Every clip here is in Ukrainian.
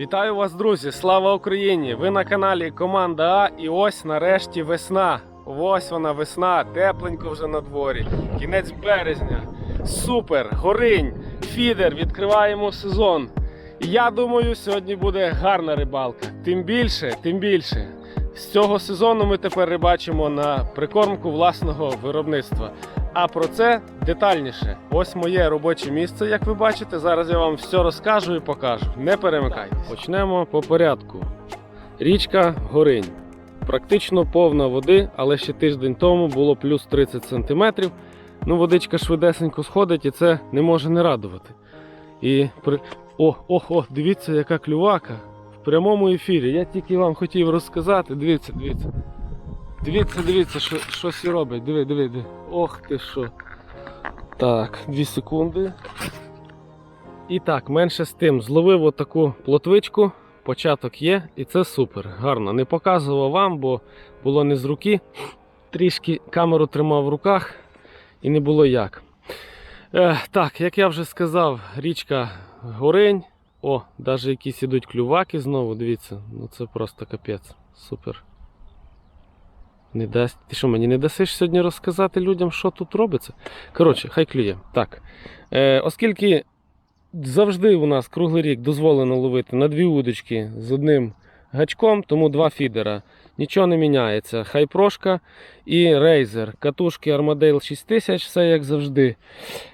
Вітаю вас, друзі! Слава Україні! Ви на каналі Команда А і ось нарешті весна. Ось вона весна, тепленько вже на дворі. Кінець березня. Супер! Горинь! Фідер! Відкриваємо сезон. Я думаю, сьогодні буде гарна рибалка. Тим більше, тим більше. З цього сезону ми тепер рибачимо на прикормку власного виробництва. А про це детальніше. Ось моє робоче місце, як ви бачите. Зараз я вам все розкажу і покажу. Не перемикайтесь. Почнемо по порядку. Річка Горинь. Практично повна води, але ще тиждень тому було плюс 30 см. Ну, водичка швидесенько сходить і це не може не радувати. І при... О, о, о, дивіться, яка клювака в прямому ефірі. Я тільки вам хотів розказати. Дивіться, дивіться. Дивіться, дивіться, що, що сі робить. Диви, диви, диви. Ох ти що. Так, 2 секунди. І так, менше з тим. Зловив отаку плотвичку. Початок є, і це супер. Гарно. Не показував вам, бо було не з руки. Трішки камеру тримав в руках і не було як. Е, так, як я вже сказав, річка Горень. О, навіть якісь ідуть клюваки знову, дивіться, ну це просто капець. Супер. Не дасть. Ти що, мені не дасиш сьогодні розказати людям, що тут робиться? Коротше, хай клює. Так. Е, оскільки завжди у нас круглий рік дозволено ловити на дві удочки з одним гачком, тому два фідера. Нічого не міняється. Хайпрошка і рейзер. Катушки Armadale 6000, все як завжди.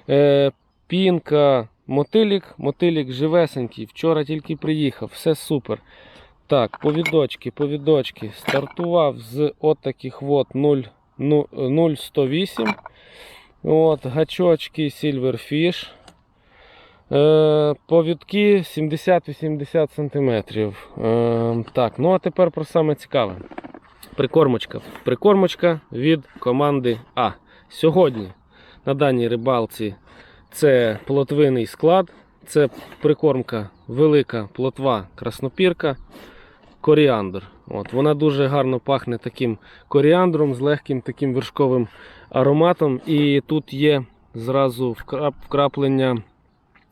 Е, пінка, мотилік. Мотилік живесенький. Вчора тільки приїхав, все супер. Так, повідочки, повідочки. Стартував з отаких от 0, ну, 0,108. От, гачочки Silverfish. Е, повідки 70-80 см. Е, так, ну а тепер про саме цікаве. Прикормочка. Прикормочка від команди А. Сьогодні на даній рибалці це плотвиний склад, це прикормка велика плотва краснопірка, коріандр. От, вона дуже гарно пахне таким коріандром з легким таким вершковим ароматом. І тут є зразу вкраплення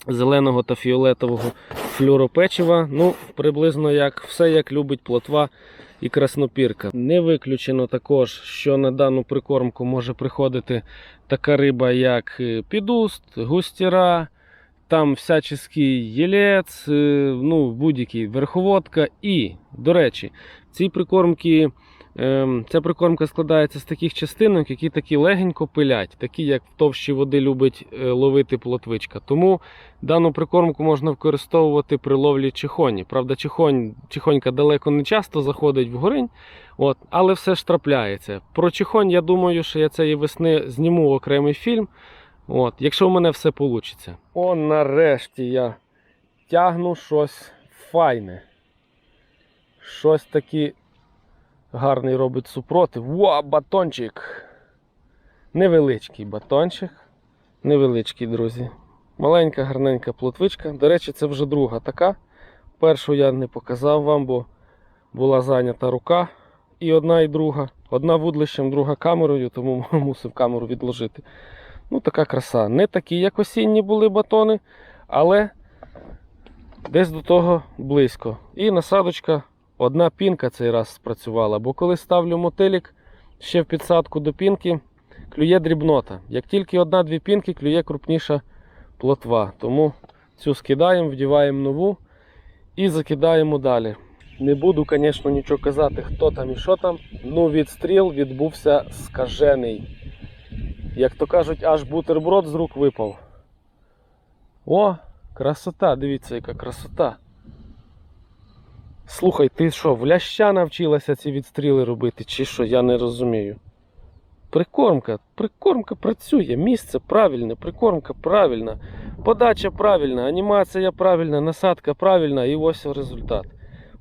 зеленого та фіолетового флюропечива. Ну, приблизно як все як любить плотва і краснопірка. Не виключено також, що на дану прикормку може приходити така риба, як е, підуст, густіра, там всяческий єлець, е, ну, будь-який верховодка. І, до речі, ці прикормки. Ем, Ця прикормка складається з таких частинок, які такі легенько пилять, такі як в товщі води любить е, ловити плотвичка. Тому дану прикормку можна використовувати при ловлі чихоні. Правда, чихонь, чихонька далеко не часто заходить в горинь, от, але все ж трапляється. Про чихонь, я думаю, що я цієї весни зніму окремий фільм. От, якщо в мене все вийде. О, нарешті я тягну щось файне. Щось таке гарний робить супротив. Во, батончик! Невеличкий батончик. Невеличкий, друзі. Маленька, гарненька плотвичка. До речі, це вже друга така. Першу я не показав вам, бо була зайнята рука. І одна, і друга. Одна вудлищем, друга камерою, тому мусив камеру відложити. Ну, така краса. Не такі, як осінні були батони, але десь до того близько. І насадочка Одна пінка цей раз спрацювала, бо коли ставлю мотилік ще в підсадку до пінки, клює дрібнота. Як тільки одна-дві пінки, клює крупніша плотва. Тому цю скидаємо, вдіваємо нову і закидаємо далі. Не буду, звісно, нічого казати, хто там і що там. Ну, відстріл відбувся скажений. Як то кажуть, аж бутерброд з рук випав. О, красота, дивіться, яка красота. Слухай, ти що, в ляща навчилася ці відстріли робити, чи що, я не розумію. Прикормка, прикормка працює, місце правильне, прикормка правильна, подача правильна, анімація правильна, насадка правильна і ось результат.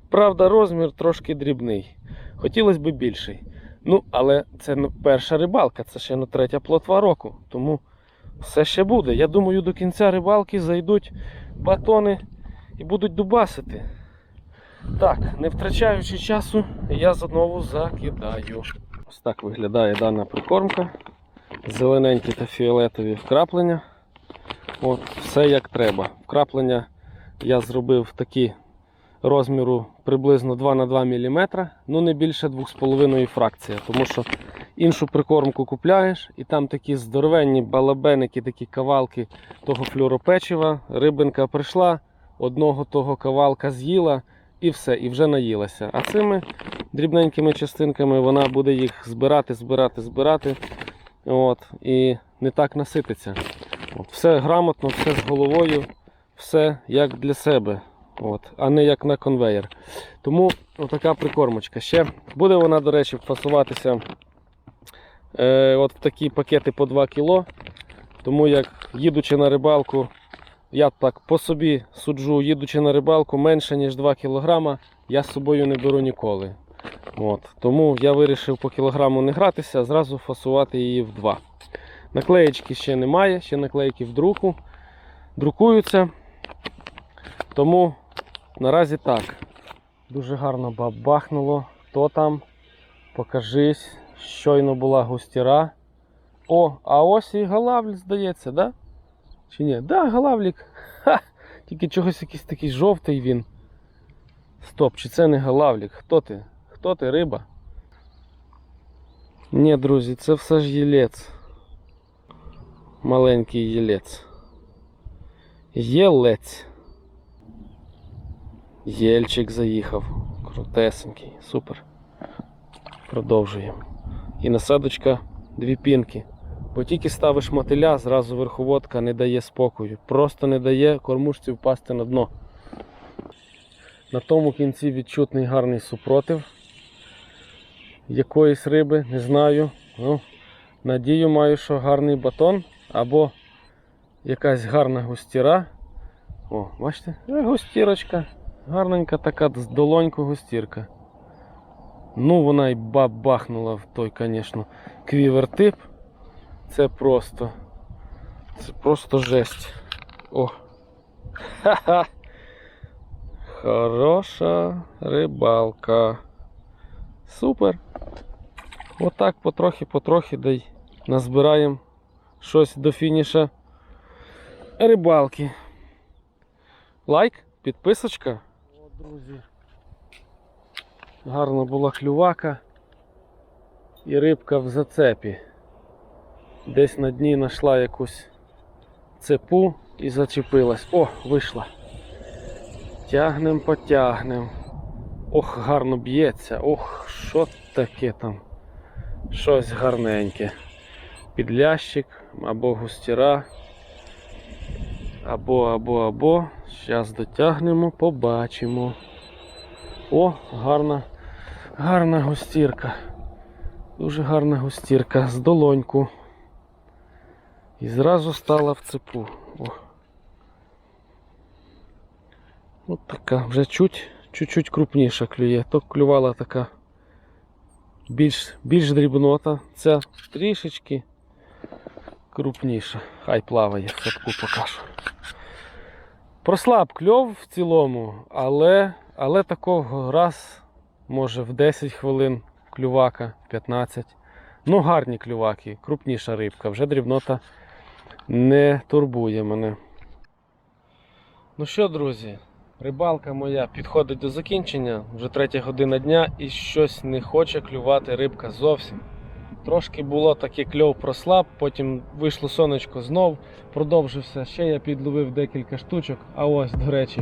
Правда, розмір трошки дрібний. Хотілося б більший. Ну, але це ну, перша рибалка, це ще ну, третя плотва року. Тому все ще буде. Я думаю, до кінця рибалки зайдуть батони і будуть дубасити. Так, не втрачаючи часу, я знову закидаю. Ось так виглядає дана прикормка. Зелененькі та фіолетові вкраплення. От, Все як треба. Вкраплення я зробив такі розміру приблизно 2 на 2 мм, ну не більше 2,5 фракція, тому що іншу прикормку купляєш, і там такі здоровенні балабеники, такі кавалки того флюропечива. Рибинка прийшла, одного того кавалка з'їла і все, і вже наїлася. А цими дрібненькими частинками вона буде їх збирати, збирати, збирати. От, і не так насититься. От, все грамотно, все з головою, все як для себе, от, а не як на конвейер. Тому така прикормочка. Ще буде вона, до речі, фасуватися е, от в такі пакети по 2 кг. Тому як їдучи на рибалку, я так по собі суджу, їдучи на рибалку менше ніж 2 кг, я з собою не беру ніколи. От. Тому я вирішив по кілограму не гратися, а зразу фасувати її в 2. Наклеєчки ще немає, ще наклейки в друку. Друкуються. Тому наразі так. Дуже гарно бабахнуло. Хто там? Покажись. Щойно була густіра. О, а ось і галавль, здається, да? Чи ні? Да, галавлік. Ха! Тільки чогось якийсь такий жовтий він. Стоп, чи це не галавлік? Хто ти? Хто ти, риба? Ні, друзі, це все ж єлець. Маленький єлець. Єлець. Єльчик заїхав. Крутесенький. Супер. Продовжуємо. І насадочка дві пінки. Бо тільки ставиш мотиля, зразу верховодка не дає спокою. Просто не дає кормушці впасти на дно. На тому кінці відчутний гарний супротив. Якоїсь риби, не знаю. Ну, надію маю, що гарний батон або якась гарна густіра. О, бачите? Густірочка. Гарненька така з долоньку густірка. Ну, вона й бабахнула в той, звісно, квівертип. Це просто. Це просто жесть. О. Ха-ха. Хороша рибалка. Супер. Отак потрохи-потрохи дай назбираємо щось до фініша рибалки. Лайк, підписочка. Друзі. Гарна була клювака і рибка в зацепі. Десь на дні знайшла якусь цепу і зачепилась. О, вийшла. Тягнем, потягнем. Ох, гарно б'ється. Ох, що таке там? Щось гарненьке. Підлящик або густіра. Або, або, або. Зараз дотягнемо, побачимо. О, гарна, гарна густірка. Дуже гарна густірка з долоньку. І зразу стала в цепу. О. От така, вже чуть, чуть-чуть крупніша клює. То клювала така більш, більш дрібнота. Ця трішечки крупніша. Хай плаває, садку покажу. Прослаб кльов в цілому, але, але такого раз, може в 10 хвилин клювака, 15. Ну, гарні клюваки, крупніша рибка, вже дрібнота не турбує мене. Ну що, друзі, рибалка моя підходить до закінчення, вже третя година дня і щось не хоче клювати рибка зовсім. Трошки було таке кльов прослаб, потім вийшло сонечко знов, продовжився. Ще я підловив декілька штучок. А ось, до речі,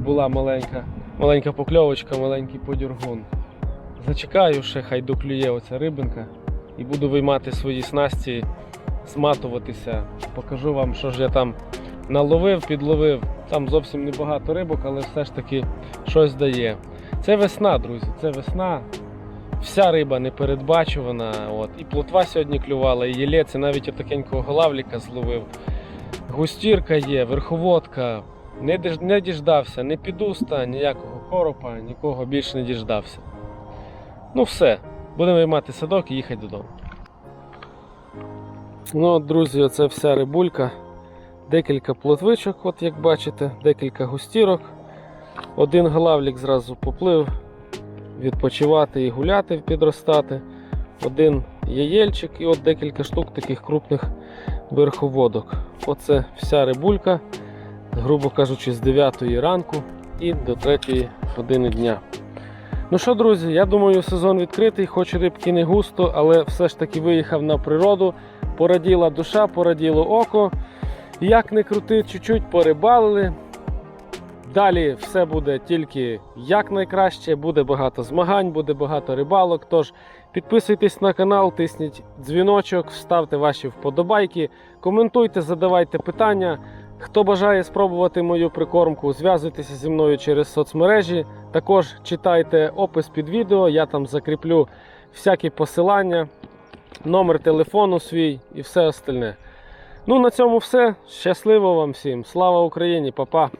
була маленька, маленька покльовочка, маленький подюргун. Зачекаю, ще хай доклює оця рибинка і буду виймати свої снасті, зматуватися. Покажу вам, що ж я там наловив, підловив. Там зовсім небагато рибок, але все ж таки щось дає. Це весна, друзі, це весна. Вся риба непередбачувана. От. І плотва сьогодні клювала, і єлець, і навіть отакенького голавліка зловив. Густірка є, верховодка. Не, не діждався, не підуста, ніякого коропа, нікого більше не діждався. Ну все, будемо виймати садок і їхати додому. Ну, от, друзі, оце вся рибулька. Декілька плотвичок, от як бачите, декілька густірок. Один голавлік зразу поплив відпочивати і гуляти, підростати. Один яєльчик і от декілька штук таких крупних верховодок. Оце вся рибулька, грубо кажучи, з 9 ранку і до 3 години дня. Ну що, друзі, я думаю, сезон відкритий, хоч рибки не густо, але все ж таки виїхав на природу. Пораділа душа, пораділо око. Як не крути, чуть-чуть порибалили. Далі все буде тільки як найкраще, буде багато змагань, буде багато рибалок. Тож підписуйтесь на канал, тисніть дзвіночок, ставте ваші вподобайки, коментуйте, задавайте питання. Хто бажає спробувати мою прикормку, зв'язуйтеся зі мною через соцмережі. Також читайте опис під відео, я там закріплю всякі посилання, номер телефону свій і все остальне. Ну, на цьому все. Щасливо вам всім. Слава Україні, Па-па!